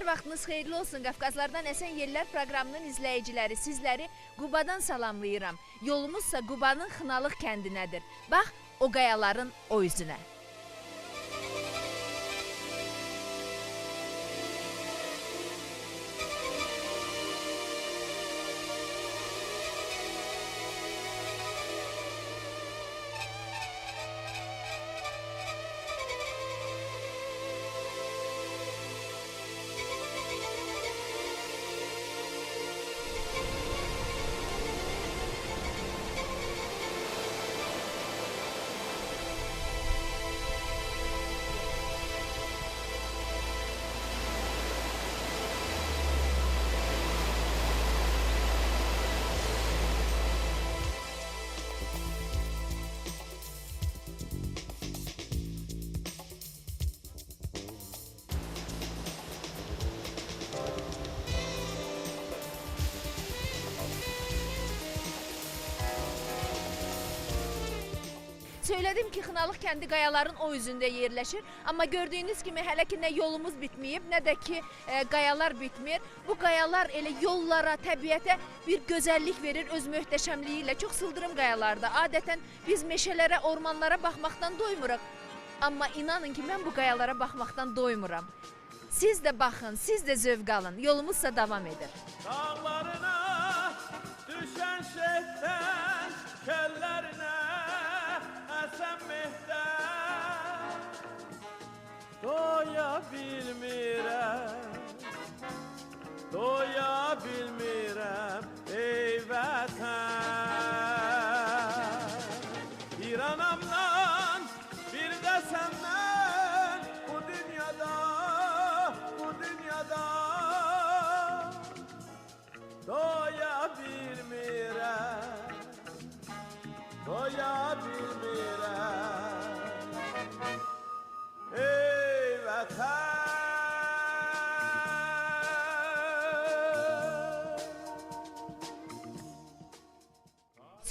Hər vaxtınız xeyirli olsun Qafqazlardan Əsən Yellər proqramının izləyiciləri. Sizləri Qubadan salamlayıram. Yolumuzsa Qubanın Xınalıq kəndinədir. Bax o qayaların o üzünə. Söylədim ki, Xınalıq kəndi qayaların o üzündə yerləşir, amma gördüyünüz kimi hələ ki nə yolumuz bitməyib, nə də ki e, qayalar bitmir. Bu qayalar elə yollara, təbiətə bir gözəllik verir öz möhtəşəmliyi ilə. Çox sıldırım qayalarda. Adətən biz meşələrə, ormanlara baxmaqdan doymuruq. Amma inanın ki, mən bu qayalara baxmaqdan doymuram. Siz də baxın, siz də zövq alın. Yolumuzsa davam edir. Dağlarına düşen şeytan Kellerine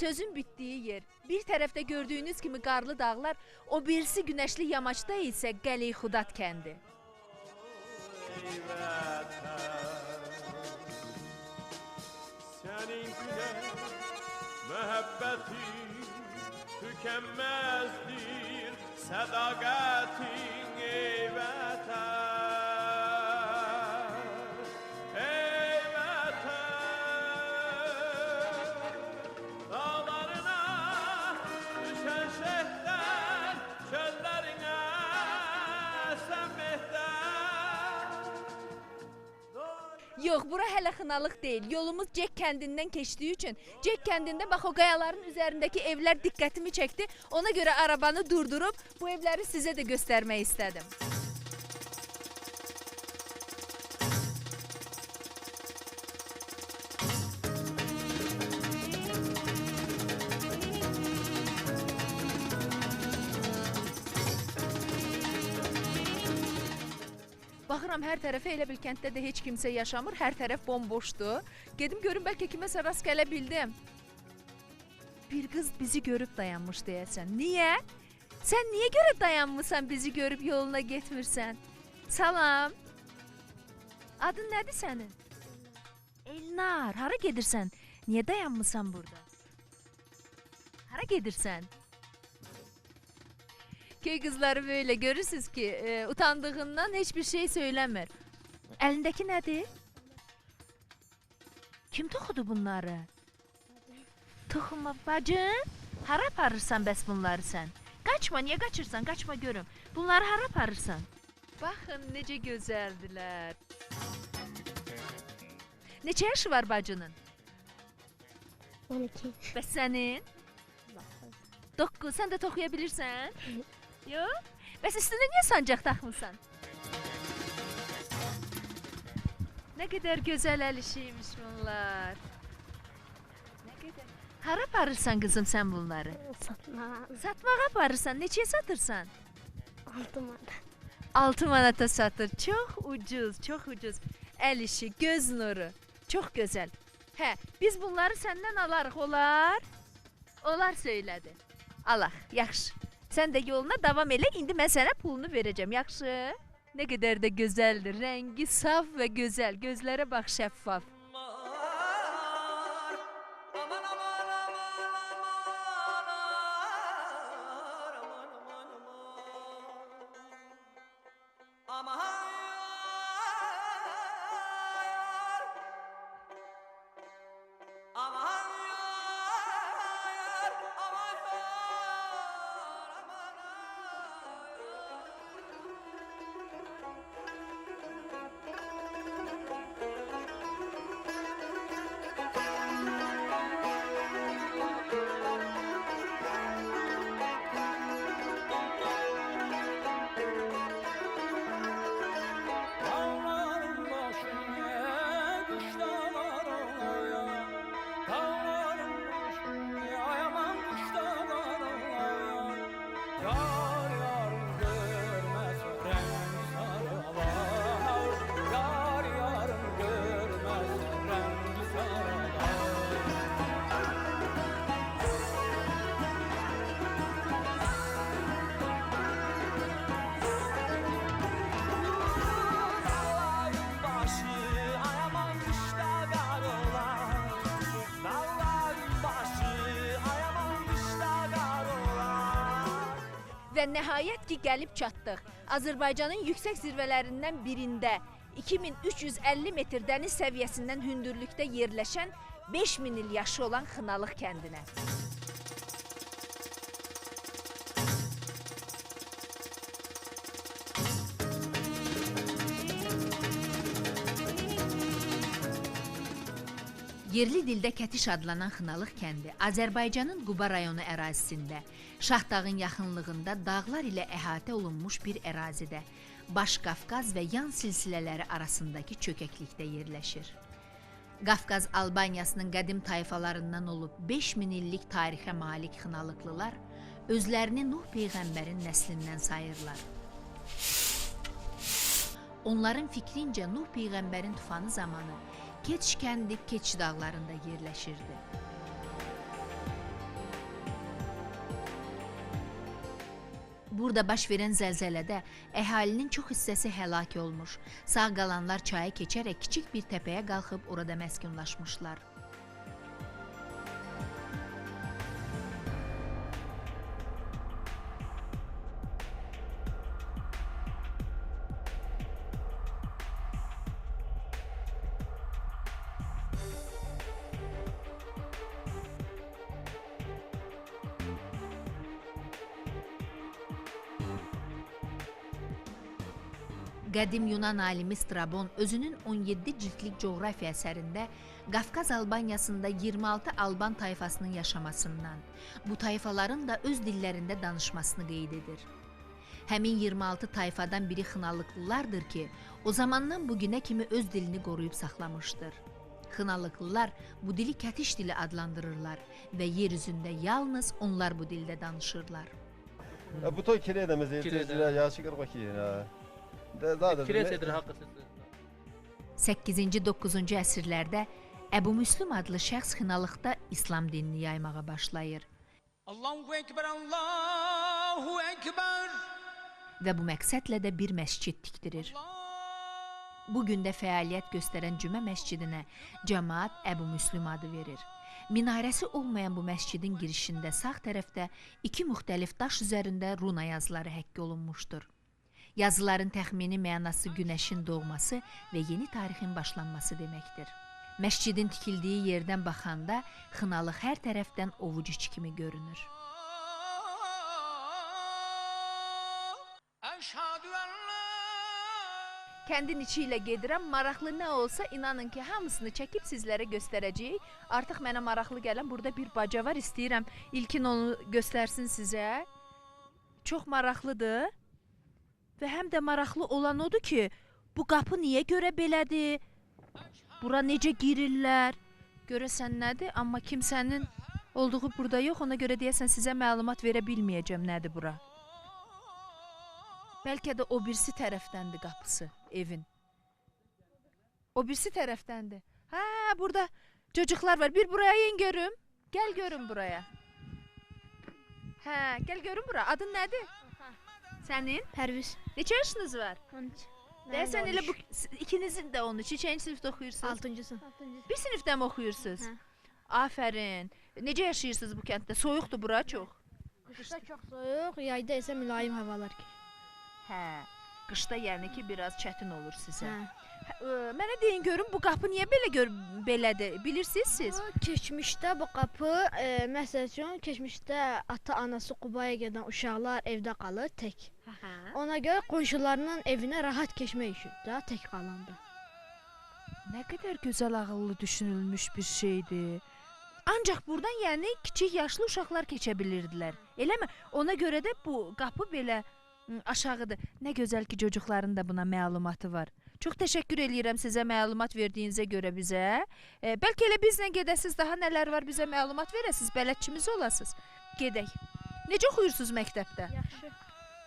Sözün bitdiyi yer. Bir tərəfdə gördüyünüz kimi qarlı dağlar, o birisi günəşli yamaçda isə Qəliyxudat kəndi. Sənin gülə Məhəbbətin Tükənməzdir Sədaqətin Ey vətən Yox, bura hələ xınalıq deyil. Yolumuz Cek kəndindən keçdiyi üçün Cek kəndində bax o qayaların üzərindəki evlər diqqətimi çəkdi. Ona görə arabanı durdurub bu evləri sizə də göstərmək istədim. Baxıram hər tərəfə elə bil kənddə də heç kimsə yaşamır. Hər tərəf bomboşdur. Gedim görüm bəlkə kiməsə rast gələ bildim. Bir qız bizi görüb dayanmış deyəsən. Niyə? Sən niyə görə dayanmısan, bizi görüb yoluna getmirsən? Salam. Adın nədir sənin? Elnar, hara gedirsən? Niyə dayanmısan burada? Hara gedirsən? Köy qızları böyle görürsünüz ki, e, utandığından hiçbir şey söylemir. Elindeki nedir? Kim toxudu bunları? Toxuma bacın. Hara aparırsan bəs bunları sən? Qaçma, niyə qaçırsan? Qaçma görüm. Bunları hara aparırsan? Baxın necə gözəldilər. Neçə yaşı var bacının? 12. Bəs sənin? 9. Sən də toxuya bilirsən? Yox? Bəs üstünə niyə sancaq taxmısan? Nə qədər gözəl əl işiymiş bunlar. Nə qədər. Hara aparırsan qızım sən bunları? Satma. Satmağa aparırsan. Neçəyə satırsan? 6 manat. 6 manata satır. Çox ucuz, çox ucuz. Əl işi, göz nuru. Çox gözəl. Hə, biz bunları səndən alarıq, olar? Olar söylədi. Alaq, yaxşı. Sen de yoluna devam ele. Şimdi ben sana pulunu vereceğim. Yakşı. Ne kadar da güzeldir. Rengi saf ve güzel. Gözlere bak şeffaf. Ama hayır, ama hayır. Və nəhayət ki, gəlib çatdıq. Azərbaycanın yüksək zirvələrindən birində 2350 metr dəniz səviyyəsindən hündürlükdə yerləşən 5000 il yaşı olan Xınalıq kəndinə. Yerli dildə Kətiş adlanan Xınalıq kəndi Azərbaycanın Quba rayonu ərazisində, Şahdağın yaxınlığında dağlar ilə əhatə olunmuş bir ərazidə, Baş Qafqaz və yan silsilələri arasındakı çökəklikdə yerləşir. Qafqaz Albaniyasının qədim tayfalarından olub 5000 illik tarixə malik Xınalıqlılar özlərini Nuh peyğəmbərin nəslindən sayırlar. Onların fikrincə Nuh peyğəmbərin tufanı zamanı Keç kəndi Keç dağlarında yerləşirdi. Burada baş verən zəlzələdə əhalinin çox hissəsi həlak olmuş. Sağ qalanlar çaya keçərək kiçik bir təpəyə qalxıb orada məskunlaşmışlar. Qədim Yunan alimi Strabon özünün 17 cildlik coğrafiya əsərində Qafqaz Albaniyasında 26 Alban tayfasının yaşamasından, bu tayfaların da öz dillərində danışmasını qeyd edir. Həmin 26 tayfadan biri Xınalıqlılardır ki, o zamandan bu günə kimi öz dilini qoruyub saxlamışdır. Xınalıqlılar bu dili kətiş dili adlandırırlar və yer üzündə yalnız onlar bu dildə danışırlar. Bu toy kire edemez. Kire Kire eder. Ya şıkır bakayım ha. De daha da. Kiresedir haqqı siz. 8-ci 9-cu əsrlərdə Əbu Müslüm adlı şəxs Xınalıqda İslam dinini yaymağa başlayır Allahu Ekber Allahu Ekber və bu məqsədlə də bir məscid tikdirir. Bu gün də fəaliyyət göstərən Cümə məscidinə cəmaət Əbu Müslüm adı verir. Minarəsi olmayan bu məscidin girişində sağ tərəfdə iki müxtəlif daş üzərində runa yazıları həkk olunmuşdur. Yazıların təxmini mənası günəşin doğması və yeni tarixin başlanması deməkdir. Məscidin tikildiyi yerdən baxanda Xınalıq hər tərəfdən ovuc içi kimi görünür. Kəndin içi ilə gedirəm. Maraqlı nə olsa inanın ki, hamısını çəkib sizlərə göstərəcəyik. Artıq mənə maraqlı gələn burada bir baca var. İstəyirəm ilkin onu göstərsin sizə. Çox maraqlıdır. Və həm də maraqlı olan odur ki, bu qapı niyə görə belədir? Bura necə girirlər? Görəsən nədir? Amma kimsənin olduğu burada yox. Ona görə deyəsən sizə məlumat verə bilməyəcəm nədir bura. Bəlkə də o birisi tərəfdəndir qapısı evin. O birisi tərəfdəndir. Hə, burada çocuklar var. Bir buraya in görüm. Gəl görüm buraya. Hə, gəl görüm bura. Adın nədir? Sənin Pərviz. neçə yaşınız var? 13. Deyəsən elə bu ikinizin də 13. Neçənci sinifdə oxuyursunuz? 6-cı sinif. Bir sinifdə mi oxuyursunuz? Hə. Afərin. Necə yaşayırsınız bu kənddə? Soyuqdur bura çox. Qışda çox soyuq, yayda isə mülayim havalar ki. Hə. Qışda yəni ki, biraz çətin olur sizə. Hə. Ə, mənə deyin görüm bu qapı niyə belə gör belədir? Bilirsiniz siz? Bu keçmişdə bu qapı, e, məsəl üçün keçmişdə ata-anası Qubaya gedən uşaqlar evdə qalır tək. Hə. Ona görə qonşularının evinə rahat keçmək üçün də tək qalanda. Nə qədər gözəl ağıllı düşünülmüş bir şeydir. Ancaq burdan yəni kiçik yaşlı uşaqlar keçə bilirdilər. Eləmi? Ona görə də bu qapı belə aşağıdır. Nə gözəl ki, çocukların da buna məlumatı var. Çox təşəkkür eləyirəm sizə məlumat verdiyinizə görə bizə. E, bəlkə elə bizlə gedəsiz, daha nələr var bizə məlumat verəsiz, bələdçimiz olasınız. Gedək. Necə oxuyursunuz məktəbdə? Yaxşı.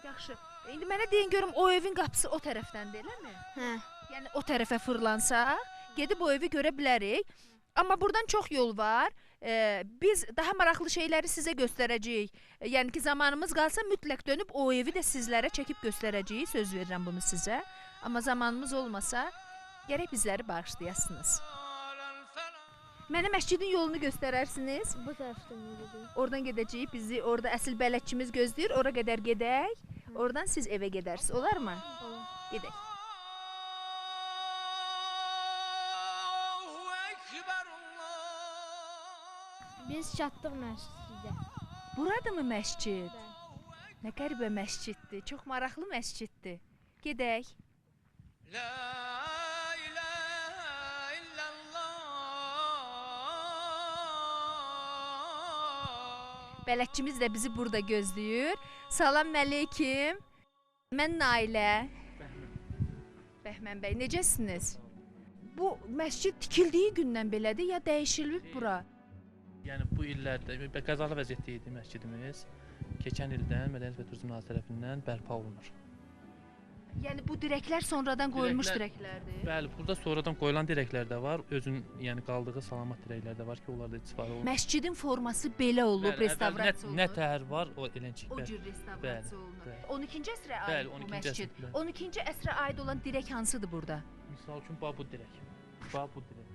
Yaxşı. İndi mənə deyin görüm o evin qapısı o tərəfdəndir, eləmi? Hə. Yəni o tərəfə fırlansaq, gedib o evi görə bilərik. Amma burdan çox yol var. Ee, biz daha maraqlı şeyləri sizə göstərəcəyik. E, Yəni ki, zamanımız qalsa mütləq dönüb o evi də sizlərə çəkib göstərəcəyik. Söz verirəm bunu sizə. Amma zamanımız olmasa, gərək bizləri bağışlayasınız. Mənə məscidin yolunu göstərərsiniz. Bu tərəfdən gedir. Oradan gedəcəyik. Bizi orada əsl bələdçimiz gözləyir. Ora qədər gedək. Oradan siz evə gedərsiniz. Olarmı? Gedək. Ekber Allah Biz çatdıq məscidə. Buradamı məscid? Nə qəribə məsciddir. Çox maraqlı məsciddir. Gedək. La ilahe illallah Bələdçimiz də bizi burada gözləyir. Salam əleyküm. Mən Nailə. Bəhrəm bəy, necəsiniz? Bu məscid tikildiyi gündən belədir ya dəyişilib bura? Yəni bu illərdə qəzalı vəziyyətdə idi məscidimiz. Keçən ildən Mədəniyyət və Turizm Nazirliyi tərəfindən bərpa olunur. Yəni bu dirəklər sonradan qoyulmuş Dirəklər- dirəklərdir. Bəli, burada sonradan qoyulan dirəklər də var, özün yəni qaldığı salamat dirəklər də var ki, onlar da istifadə olunur. Məscidin forması belə olub, Bəli, restavrasiya nə, nə olunub. təhər var, o eləncik. O bəli. cür restavrasiya Bəli, olunub. bəli. 12-ci əsrə Bəli, aid bu 12-ci məscid. əsr, bəli. 12-ci əsrə aid olan dirək hansıdır burada? Misal üçün bax bu dirək. Bax bu dirək.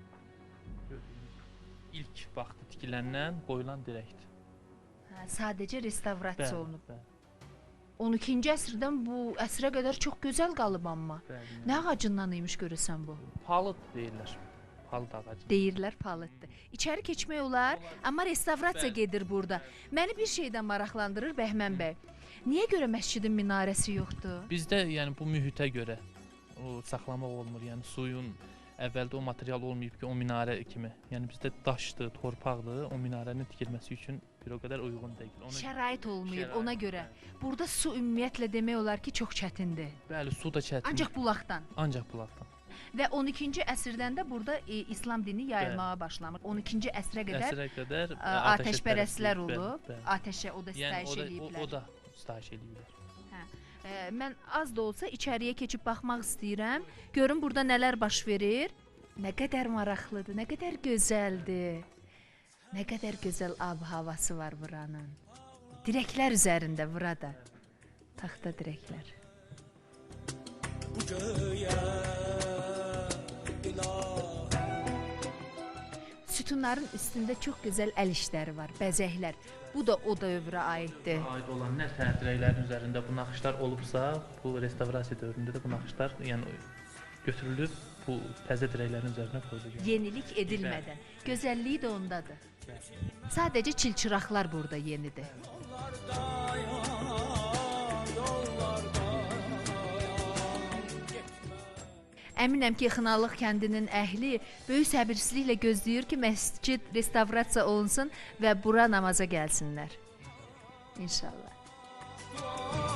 Gördüyünüz ilk vaxtı tikiləndən qoyulan dirəkdir. Hə, sadəcə restavrasiya olunub. bəli, 12-ci əsrdən bu əsrə qədər çox gözəl qalıb amma. bəli. Nə ağacından imiş görəsən bu? Palıd deyirlər. Palıd ağacı. Deyirlər palıddır. İçəri keçmək olar, amma restavrasiya Bəli. gedir burada. Məni bir şeydən maraqlandırır Bəhmən bəy. Niyə görə məscidin minarəsi yoxdur? Bizdə yəni bu mühitə görə o saxlamaq olmur. Yəni suyun əvvəldə o material olmayıb ki, o minarə kimi. Yəni bizdə daşdır, torpaqdır. O minarənin tikilməsi üçün bir o qədər uyğun deyil. Ona Şərait olmayıb Şərait, ona görə. Burada su ümumiyyətlə demək olar ki, çox çətindir. bəli, su da çətin. Ancaq bulaqdan. ancaq bulaqdan. Və 12-ci əsrdən də burada e, İslam dini yayılmağa başlamış. 12-ci əsrə qədər Əsrə qədər ə, atəşpərəstlər bəli, olub. bəli. Atəşə o da Yəni sitayiş o da, o, eləyiblər. o da sitayiş eləyirlər. Ə, mən az da olsa içəriyə keçib baxmaq istəyirəm. Görüm burada nələr baş verir. Nə qədər maraqlıdır, nə qədər gözəldir. Nə qədər gözəl ab-havası var buranın. Dirəklər üzərində burada. Taxta dirəklər. Sütunların üstündə çox gözəl əl işləri var, bəzəklər. Bu da o dövrə aiddir. Aid olan nə tədbirlərin üzərində bu naxışlar olubsa, bu restavrasiya dövründə də bu naxışlar yəni götürülüb bu təzə dirəklərin üzərinə qoyulur. Yenilik edilmədən. Gözəlliyi də ondadır. Sadəcə çilçıraqlar burada yenidir. Əminəm ki, Xınalıq kəndinin əhli böyük səbirsizliklə gözləyir ki, məscid restavrasiya olunsun və bura namaza gəlsinlər. İnşallah.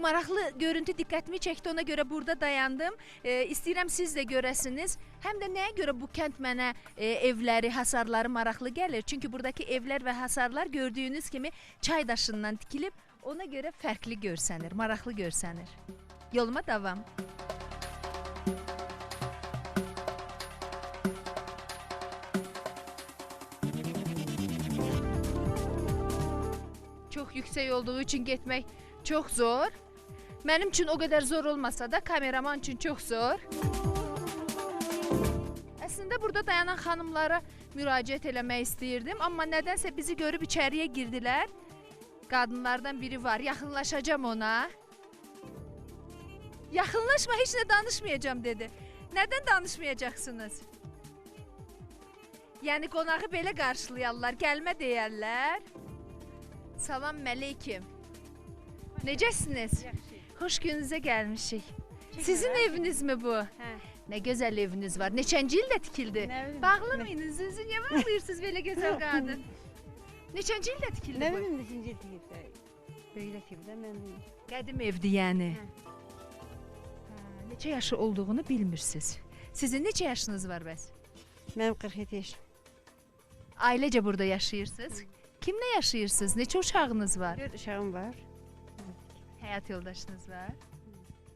Bu maraqlı görüntü diqqətimi çəkdi, ona görə burada dayandım. E, istəyirəm siz də görəsiniz. Həm də nəyə görə bu kənd mənə e, evləri, hasarları maraqlı gəlir? Çünki buradakı evlər və hasarlar gördüyünüz kimi çay daşından ona görə fərqli görsənir, maraqlı görsənir. Yoluma davam. Çox yüksək olduğu üçün getmək çox zor. Mənim üçün o qədər zor olmasa da kameraman üçün çox zor. Əslində burada dayanan xanımlara müraciət eləmək istəyirdim, amma nədənsə bizi görüb içəriyə girdilər. Qadınlardan biri var, yaxınlaşacağam ona. Yaxınlaşma, heç nə danışmayacağam dedi. Nədən danışmayacaqsınız? Yəni qonağı belə qarşılayarlar, gəlmə deyərlər. Salam əleyküm. Necəsiniz? Xoş gününüzə gəlmişik. Sizin evinizmi bu? Hə. Nə gözəl eviniz var. Neçənci ildə tikildi? Nə bilim. Bağlı mıydınız? Siz niyə bağlayırsınız belə gözəl qadın? Neçənci ildə tikildi Nə bu? bilim neçinci deyibdə. Belə kimdə mən. Qədim evdir yəni. Hə. Hə, neçə yaşı olduğunu bilmirsiniz. Sizin neçə yaşınız var bəs? Mənim 47 yaşım. Ailecə burada yaşayırsınız. Kimlə yaşayırsınız? Neçə uşağınız var? 4 uşağım var. Həyat yoldaşınız var?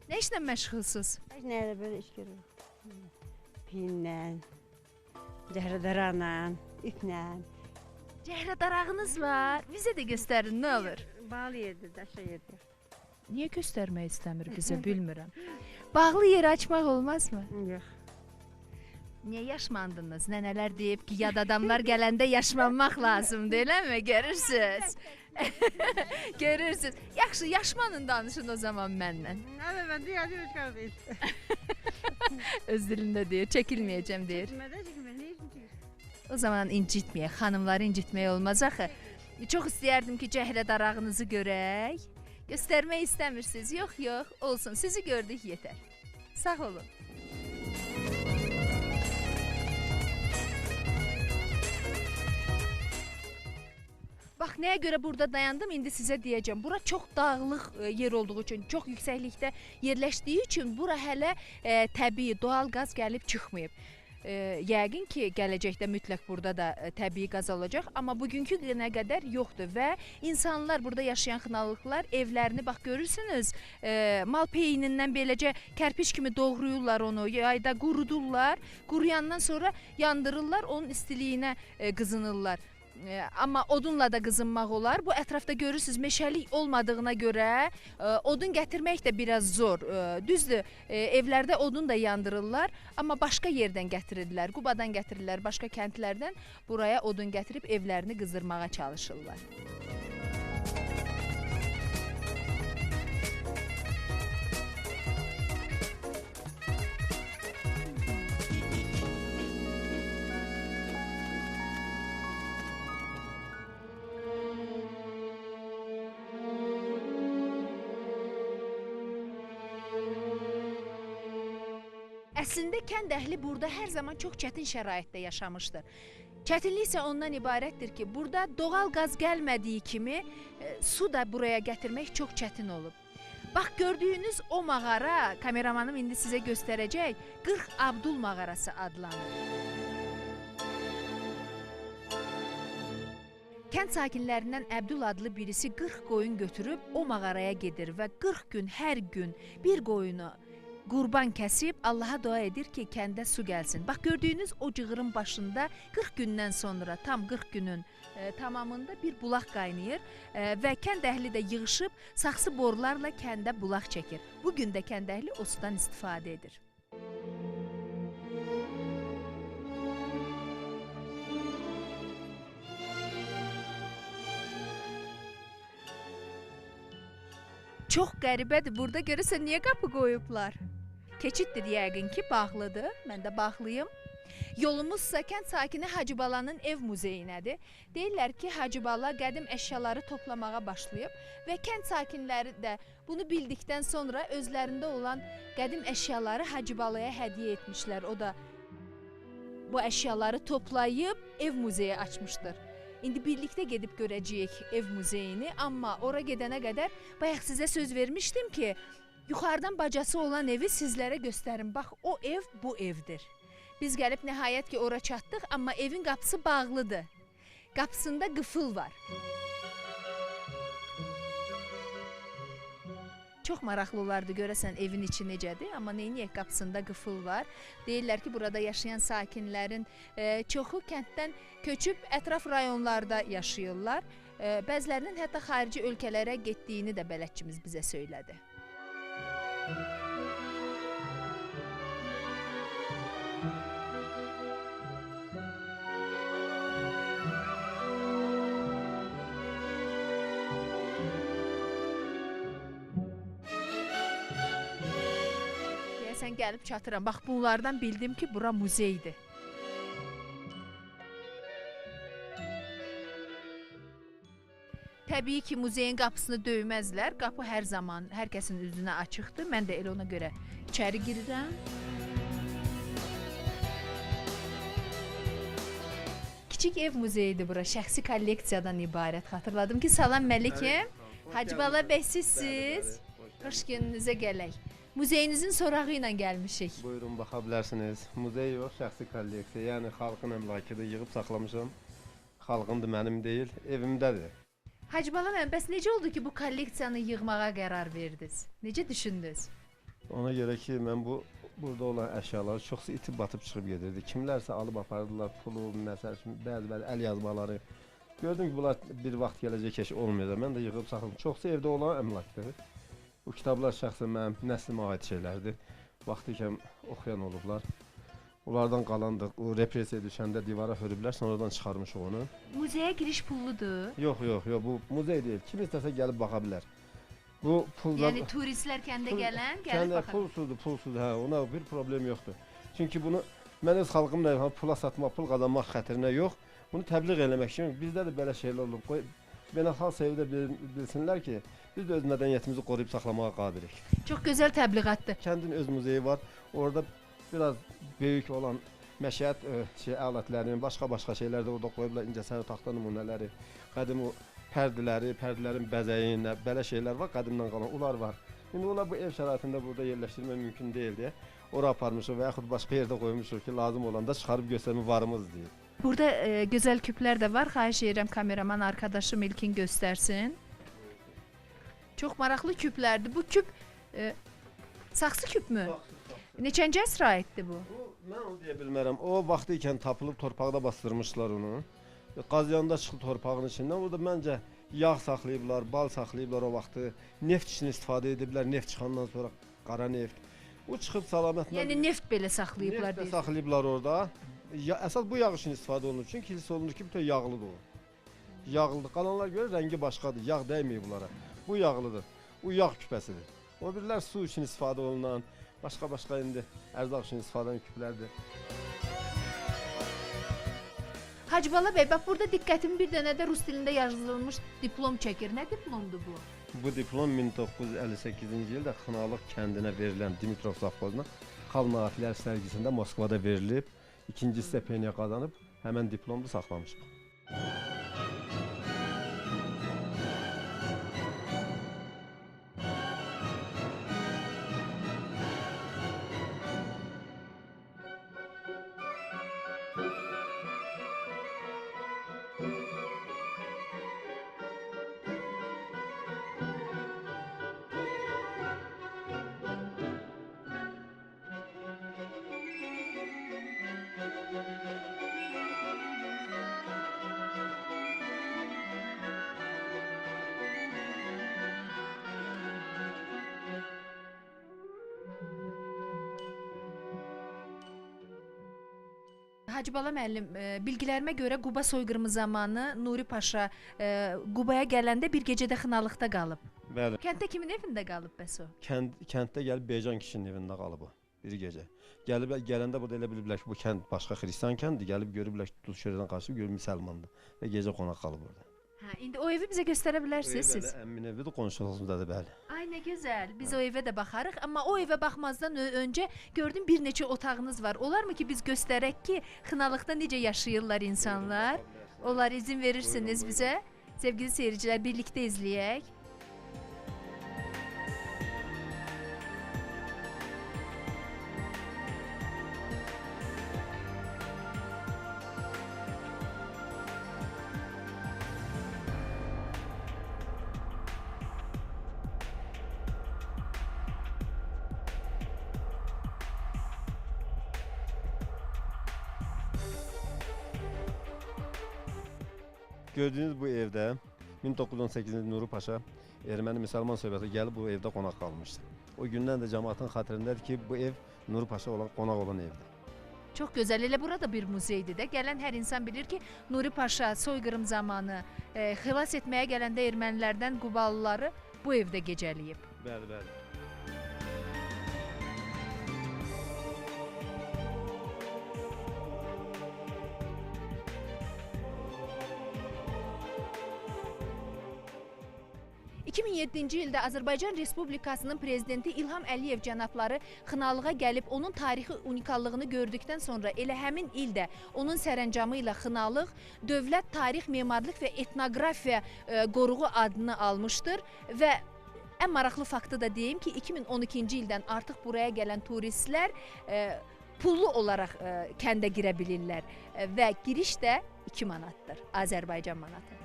Nə işlə məşğulsuz? Heç nəyə də belə iş görürəm. Pinlə, cəhərdaranla, iplə. Cəhrə darağınız var. Bizə də göstərin, nə olur? Bağlı yerdə, daşa yerdə. Niyə göstərmək istəmir bizə, bilmirəm. Bağlı yer açmaq olmazmı? Yox. Niyə yaşmandınız? Nənələr deyib ki, yad adamlar gələndə yaşmanmaq lazımdır, eləmi? Görürsüz? Görürsüz. Yaxşı, yaşmanın danışın o zaman mənlə. Nə mən deyəcəm çıxardım. Öz dilində deyir, çəkilməyəcəm deyir. Mədə çəkmə, nə üçün çəkir? O zaman incitməyək, xanımları incitmək olmaz axı. Çox istəyərdim ki, cəhrə darağınızı görək. Göstərmək istəmirsiniz? Yox, yox, olsun. Sizi gördük yetər. Sağ olun. Bax nəyə görə burada dayandım, indi sizə deyəcəm. Bura çox dağlıq e, yer olduğu üçün, çox yüksəklikdə yerləşdiyi üçün bura hələ e, təbii doğal qaz gəlib çıxmayıb. E, yəqin ki, gələcəkdə mütləq burada da e, təbii qaz olacaq, amma bugünkü günə qədər yoxdur və insanlar burada yaşayan xınalıqlar evlərini bax görürsünüz, e, mal peyinindən beləcə kərpiç kimi doğrayırlar onu, yayda qurudurlar, quruyandan sonra yandırırlar, onun istiliyinə e, qızınırlar. Amma odunla da qızınmaq olar. Bu ətrafda görürsüz meşəlik olmadığına görə e, odun gətirmək də biraz zor. E, düzdür, e, evlərdə odun da yandırırlar, amma başqa yerdən gətirirlər. Qubadan gətirirlər, başqa kəndlərdən buraya odun gətirib evlərini qızdırmağa çalışırlar. Əslində kənd əhli burada hər zaman çox çətin şəraitdə yaşamışdır. Çətinlik isə ondan ibarətdir ki, burada doğal qaz gəlmədiyi kimi e, su da buraya gətirmək çox çətin olub. Bax gördüyünüz o mağara, kameramanım indi sizə göstərəcək, 40 Abdul mağarası adlanır. Kənd sakinlərindən Əbdül adlı birisi 40 qoyun götürüb o mağaraya gedir və 40 gün hər gün bir qoyunu qurban kəsib Allaha dua edir ki, kəndə su gəlsin. Bax gördüyünüz o cığırın başında 40 gündən sonra tam 40 günün e, tamamında bir bulaq qaynayır e, və kənd əhli də yığılıb saxsı borularla kəndə bulaq çəkir. Bu gün də kənd əhli o sudan istifadə edir. Çox qəribədir. Burada görəsən niyə qapı qoyublar? Keçiddir yəqin ki, bağlıdır. Mən də bağlıyım. Yolumuzsa kənd sakini Hacı Balanın ev muzeyinədir. Deyirlər ki, Hacı Bala qədim əşyaları toplamağa başlayıb və kənd sakinləri də bunu bildikdən sonra özlərində olan qədim əşyaları Hacı Balaya hədiyyə etmişlər. O da bu əşyaları toplayıb ev muzeyi açmışdır. İndi birlikdə gedib görəcəyik ev muzeyini, amma ora gedənə qədər bayaq sizə söz vermişdim ki, yuxarıdan bacası olan evi sizlərə göstərim. Bax, o ev bu evdir. Biz gəlib nəhayət ki ora çatdıq, amma evin qapısı bağlıdır. Qapısında qıfıl var. Çox maraqlı olardı görəsən evin içi necədir, amma neyniyək qapısında qıfıl var. Deyirlər ki, burada yaşayan sakinlərin e, çoxu kənddən köçüb ətraf rayonlarda yaşayırlar. E, bəzilərinin hətta xarici ölkələrə getdiyini də bələdçimiz bizə söylədi. Deyəsən gəlib çatıram. Bax bunlardan bildim ki, bura muzeydir. Təbii ki, muzeyin qapısını döyməzlər. Qapı hər zaman hər kəsin üzünə açıqdır. Mən də elə ona görə içəri girirəm. Kiçik ev muzeyidir bura. Şəxsi kolleksiyadan ibarət. Xatırladım ki, salam Məlikim. Hacı Bala bəy sizsiz. Xoş gününüzə gələk. Muzeyinizin sorağı ilə gəlmişik. Buyurun baxa bilərsiniz. Muzey yox, şəxsi kolleksiya. Yəni xalqın əmlakıdır, yığıb saxlamışam. Xalqındır, mənim deyil, evimdədir. Hacı Bala müəllim, bəs necə oldu ki, bu kolleksiyanı yığmağa qərar verdiniz? Necə düşündünüz? Ona görə ki, mən bu burada olan əşyaları çoxsu itib batıb çıxıb gedirdi. Kimlərsə alıb apardılar pulu, məsəl üçün bəzi bəzi əl yazmaları. Gördüm ki, bunlar bir vaxt gələcək keş olmayacaq. Mən də yığıb saxladım. Çoxsu evdə olan əmlakdır. Bu kitablar şəxsən mənim nəslimə aid şeylərdir. Vaxtı ikən oxuyan olublar. Onlardan qalandır. O repressiya düşəndə divara hörüblər, sonradan çıxarmışıq onu. Muzeyə giriş pulludur. Yox, yox, yox, bu muzey deyil. Kim istəsə gəlib baxa bilər. Bu puldan Yəni turistlər kəndə Pul- gələn gəlib Kəndə baxa. pulsuzdur, pulsuzdur. Hə, ona bir problem yoxdur. Çünki bunu mən öz xalqımla ha, pula satmaq, pul qazanmaq xətrinə yox, bunu təbliğ eləmək üçün bizdə də belə şeylər olub. Beynəlxalq səviyyədə bil- bilsinlər ki, biz də öz mədəniyyətimizi qoruyub saxlamağa qadirik. Çox gözəl təbliğatdır. Kəndin öz muzeyi var. Orada biraz böyük olan məşəət ə, şey alətlərini, başqa-başqa şeylər də orada qoyublar, incəsənət taxta nümunələri, qədim o pərdələri, pərdələrin bəzəyi, nə belə şeylər var, qədimdən qalan. Onlar var. İndi onlar bu ev şəraitində burada yerləşdirmək mümkün deyil deyə ora aparmışıq və yaxud başqa yerdə qoymuşuq ki, lazım olanda çıxarıb göstərmə varımız deyil. Burada e, gözəl küplər də var. Xahiş edirəm kameraman arkadaşım İlkin göstərsin. Çox maraqlı küplərdir. Bu küp e, saxsı küpmü? Neçənci əsrə aiddir bu? Bu mən onu deyə bilmərəm. O vaxtı ikən tapılıb torpaqda bastırmışlar onu. Qazıyanda çıxıb torpağın içindən. Orada məncə yağ saxlayıblar, bal saxlayıblar o vaxtı. Neft üçün istifadə ediblər. Neft çıxandan sonra qara neft. Bu çıxıb salamətinə Yəni neft belə saxlayıblar neft də deyir. saxlayıblar orada. Ya, əsas bu yağ üçün istifadə olunur. Çünki hiss olunur ki, bütün yağlıdır o. Yağlıdır. Qalanlar görə rəngi başqadır. Yağ dəyməyib bunlara. Bu yağlıdır. Bu yağ küpəsidir. O birlər su üçün istifadə olunan, başqa-başqa indi ərzaq üçün istifadə olunan küplərdir. Hacı Bala bəy, bax burada diqqətimi bir dənə də rus dilində yazılmış diplom çəkir. Nə diplomdur bu? Bu diplom 1958-ci ildə Xınalıq kəndinə verilən Dimitrov savxozuna xalq naxillər sərgisində Moskvada verilib. İkinci stipeniya qazanıb həmin diplomu saxlamışıq. Hacı Bala müəllim, e, bilgilərimə görə Quba soyqırımı zamanı Nuri Paşa e, Qubaya gələndə bir gecədə xınalıqda qalıb. Bəli. Kənddə kimin evində qalıb bəs o? Kənd kənddə gəlib Beycan kişinin evində qalıb o bir gecə. Gəlib gələndə burada elə biliblər ki, bu kənd başqa xristian kəndidir. Gəlib görüblər ki, Duşerdən qaçıb görüb müsəlmandır və gecə qonaq qalıb orada. Hə, indi o evi bizə göstərə bilərsiniz siz. Əmin evidir, qonşuluğumuzdadır bəli. Ay nə gözəl. Biz o evə də baxarıq, amma o evə baxmazdan öncə gördüm bir neçə otağınız var. Olarmı ki biz göstərək ki, xınalıqda necə yaşayırlar insanlar? Onlar izin verirsiniz bize. Sevgili seyirciler birlikte izleyek. Gördüyünüz bu evdə 1918-ci Nuri Paşa erməni müsəlman söhbəti gəlib bu evdə qonaq qalmışdı. O gündən də cəmaatın xatirindadır ki, bu ev Nuri Paşa olan qonaq olan evdir. Çox gözəl. Elə burada bir muzeydir də. Gələn hər insan bilir ki, Nuri Paşa soyqırım zamanı e, xilas etməyə gələndə ermənilərdən Quballıları bu evdə gecələyib. Bəli, bəli. 2007-ci ildə Azərbaycan Respublikasının prezidenti İlham Əliyev cənabları Xınalığa gəlib onun tarixi unikallığını gördükdən sonra elə həmin ildə onun sərəncamı ilə Xınalıq Dövlət Tarix, Memarlıq və Etnoqrafiya e, qoruğu adını almışdır və ən maraqlı faktı da deyim ki, 2012-ci ildən artıq buraya gələn turistlər e, pullu olaraq e, kəndə girə bilirlər və giriş də 2 manatdır, Azərbaycan manatı.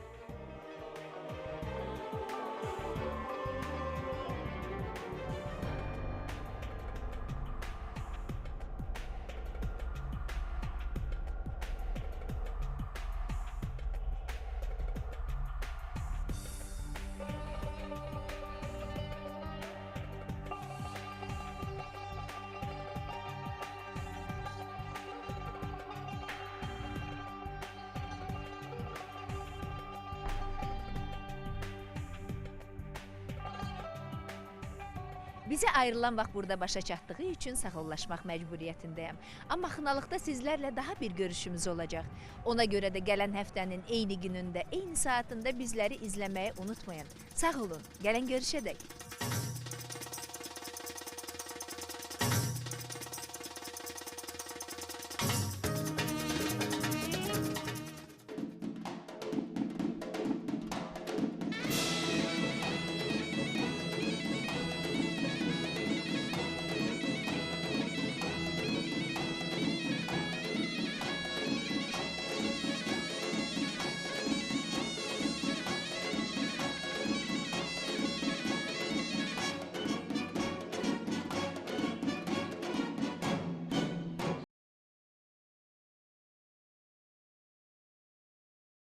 Bizə ayrılan vaxt burada başa çatdığı üçün sağollaşmaq məcburiyyətindəyəm. Amma xınalıqda sizlərlə daha bir görüşümüz olacaq. Ona görə də gələn həftənin eyni günündə, eyni saatında bizləri izləməyi unutmayın. Sağ olun. Gələn görüşədək.